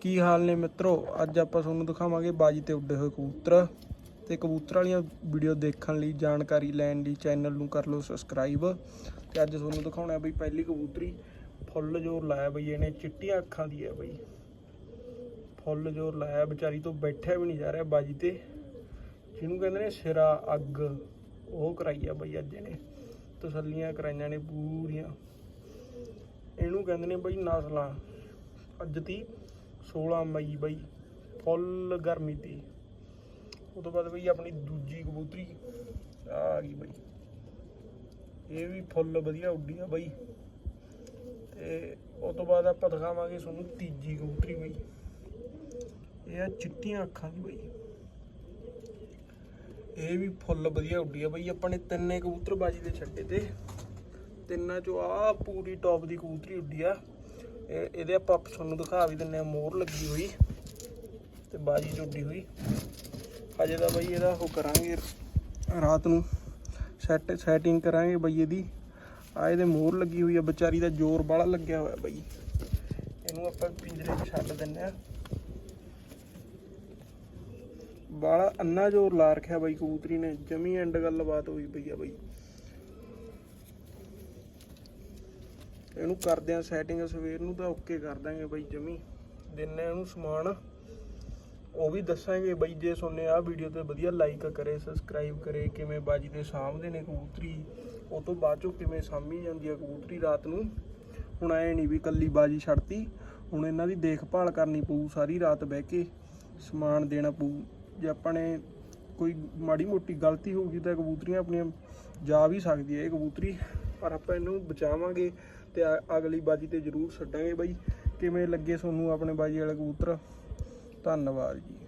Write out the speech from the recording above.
ਕੀ ਹਾਲ ਨੇ ਮਿੱਤਰੋ? ਅੱਜ ਆਪਾਂ ਤੁਹਾਨੂੰ ਦਿਖਾਵਾਂਗੇ ਬਾਜੀ ਤੇ ਉੱਡੇ ਹੋਏ ਕਬੂਤਰ ਤੇ ਕਬੂਤਰ ਵਾਲੀਆਂ ਵੀਡੀਓ ਦੇਖਣ ਲਈ ਜਾਣਕਾਰੀ ਲੈਣ ਲਈ ਚੈਨਲ ਨੂੰ ਕਰ ਲਓ ਸਬਸਕ੍ਰਾਈਬ ਤੇ ਅੱਜ ਤੁਹਾਨੂੰ ਦਿਖਾਉਣਾ ਬਈ ਪਹਿਲੀ ਕਬੂਤਰੀ। ਫੁੱਲ ਜੋਰ ਲਾਇਆ ਬਈ ਇਹਨੇ, ਚਿੱਟੀਆਂ ਅੱਖਾਂ ਦੀ ਹੈ ਬਈ। ਫੁੱਲ ਜੋਰ ਲਾਇਆ, ਵਿਚਾਰੀ ਤੋਂ ਬੈਠਿਆ ਵੀ ਨਹੀਂ ਜਾ ਰਿਹਾ ਬਾਜੀ ਤੇ। ਜਿਹਨੂੰ ਕਹਿੰਦੇ ਨੇ ਸਿਰਾ ਅੱਗ, ਉਹ ਕਰਾਈ ਆ ਬਈ ਅੱਜ ਇਹਨੇ। ਤਸੱਲੀਆਂ ਕਰਾਈਆਂ ਨੇ ਪੂਰੀਆਂ। ਇਹਨੂੰ ਕਹਿੰਦੇ ਨੇ ਬਈ ਨਸਲਾਂ। ਅੱਜ ਤੀ 16 ਮਈ ਬਈ, ਫੁੱਲ ਗਰਮੀ ਤੀ। ਉਹ ਤੋਂ ਬਾਅਦ ਬਈ ਆਪਣੀ ਦੂਜੀ ਕਬੂਤਰੀ ਆ ਗਈ ਬਈ। ਇਹ ਵੀ ਫੁੱਲ ਵਧੀਆ ਉੱਡੀ ਆ ਬਈ। ਤੇ ਉਹ ਤੋਂ ਬਾਅਦ ਆਪਾਂ ਦਿਖਾਵਾਂਗੇ ਤੁਹਾਨੂੰ ਤੀਜੀ ਕਬੂਤਰੀ ਬਈ। ਇਹ ਆ ਚਿੱਟੀਆਂ ਅੱਖਾਂ ਦੀ ਬਈ। ਇਹ ਵੀ ਫੁੱਲ ਵਧੀਆ ਉੱਡੀ ਆ ਬਈ। ਆਪਾਂ ਨੇ ਤਿੰਨੇ ਕਬੂਤਰ ਬਾਜੀ ਦੇ ਛੱਡੇ ਤੇ। ਤਿੰਨਾਂ ਚੋਂ ਆ ਪੂਰੀ ਟੌਪ ਦੀ ਕਬੂਤਰੀ ਉੱਡੀ ਆ। ਇਹ ਇਹਦੇ ਆਪਾਂ ਤੁਹਾਨੂੰ ਦਿਖਾ ਵੀ ਦਿੰਨੇ ਆ ਮੋਹਰ ਲੱਗੀ ਹੋਈ ਤੇ ਬਾਜੀ ਚ ਹੋਈ। ਹਜੇ ਤਾਂ ਬਈ ਇਹਦਾ ਉਹ ਕਰਾਂਗੇ, ਰਾਤ ਨੂੰ ਸੈਟ ਸੈਟਿੰਗ ਕਰਾਂਗੇ ਬਈ ਇਹਦੀ। ਆ ਇਹਦੇ ਮੋਹਰ ਲੱਗੀ ਹੋਈ ਆ, ਵਿਚਾਰੀ ਦਾ ਜ਼ੋਰ ਬਾਹਲਾ ਲੱਗਿਆ ਹੋਇਆ ਬਈ। ਇਹਨੂੰ ਆਪਾਂ ਪਿੰਜਰੇ 'ਚ ਛੱਡ ਦਿੰਨੇ ਆ ਬਾਲਾ ਅੰਨਾ ਜ਼ੋਰ ਲਾ ਰੱਖਿਆ ਬਾਈ ਕਬੂਤਰੀ ਨੇ, ਜਮੀ ਐਂਡ ਗੱਲਬਾਤ ਹੋਈ ਪਈ ਆ ਬਾਈ। ਇਹਨੂੰ ਕਰਦੇ ਆ ਸੈਟਿੰਗ ਸਵੇਰ ਨੂੰ ਤਾਂ ਓਕੇ ਕਰ ਦਾਂਗੇ ਬਈ ਜਮੀ। ਦਿਨੇ ਇਹਨੂੰ ਸਮਾਨ। ਉਹ ਵੀ ਦੱਸਾਂਗੇ ਬਈ ਜੇ ਸੁਣਨੇ ਆ ਵੀਡੀਓ ਤੇ ਵਧੀਆ ਲਾਈਕ ਕਰੇ ਸਬਸਕ੍ਰਾਈਬ ਕਰੇ, ਕਿਵੇਂ ਬਾਜੀ ਦੇ ਸਾਹਮਣੇ ਨੇ ਕਬੂਤਰੀ। ਉਹ ਤੋਂ ਬਾਅਦ ਚੋਂ ਕਿਵੇਂ ਸਾਂਭੀ ਜਾਂਦੀ ਆ ਕਬੂਤਰੀ ਰਾਤ ਨੂੰ। ਹੁਣ ਐ ਨਹੀਂ ਵੀ ਕੱਲੀ ਬਾਜੀ ਛੱਡਤੀ। ਹੁਣ ਇਹਨਾਂ ਦੀ ਦੇਖਭਾਲ ਕਰਨੀ ਪਊ ਸਾਰੀ ਰਾਤ ਬਹਿ ਕੇ। ਸਮਾਨ ਦੇਣਾ ਪਊ। ਜੇ ਆਪਾਂ ਨੇ ਕੋਈ ਮਾੜੀ ਮੋਟੀ ਗਲਤੀ ਹੋ ਗਈ ਤਾਂ ਕਬੂਤਰੀਆਂ ਆਪਣੀਆਂ ਜਾ ਵੀ ਸਕਦੀ ਹੈ ਇਹ ਕਬੂਤਰੀ। ਪਰ ਆਪਾਂ ਇਹਨੂੰ ਬਚਾਵਾਂਗੇ ਤੇ ਅਗਲੀ ਬਾਜੀ ਤੇ ਜ਼ਰੂਰ ਛੱਡਾਂਗੇ ਬਾਈ। ਕਿਵੇਂ ਲੱਗੇ ਤੁਹਾਨੂੰ ਆਪਣੇ ਬਾਜੀ ਵਾਲੇ ਕਬੂਤਰ? ਧੰਨਵਾਦ ਜੀ।